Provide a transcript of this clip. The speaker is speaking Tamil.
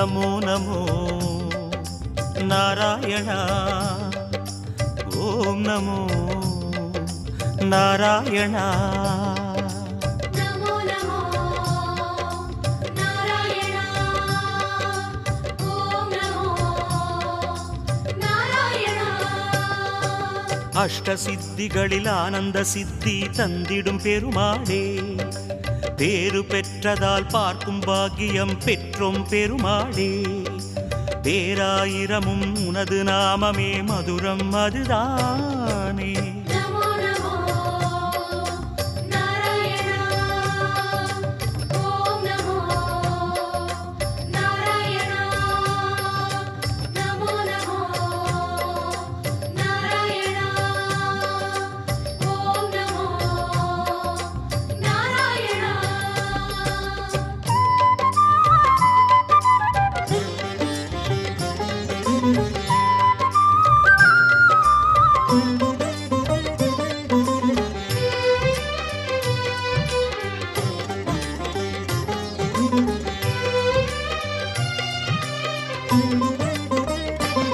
ನಮೋ ನಮೋ ನಾರಾಯಣ ಓಂ ನಮೋ ನಾರಾಯಣ அஷ்டசித்திகளில் ஆனந்த சித்தி தந்திடும் பெருமாளே தேறு பெற்றதால் பார்க்கும் பாக்கியம் பெற்றோம் பெருமாளே. பேராயிரமும் உனது நாமமே மதுரம் அதுதானே.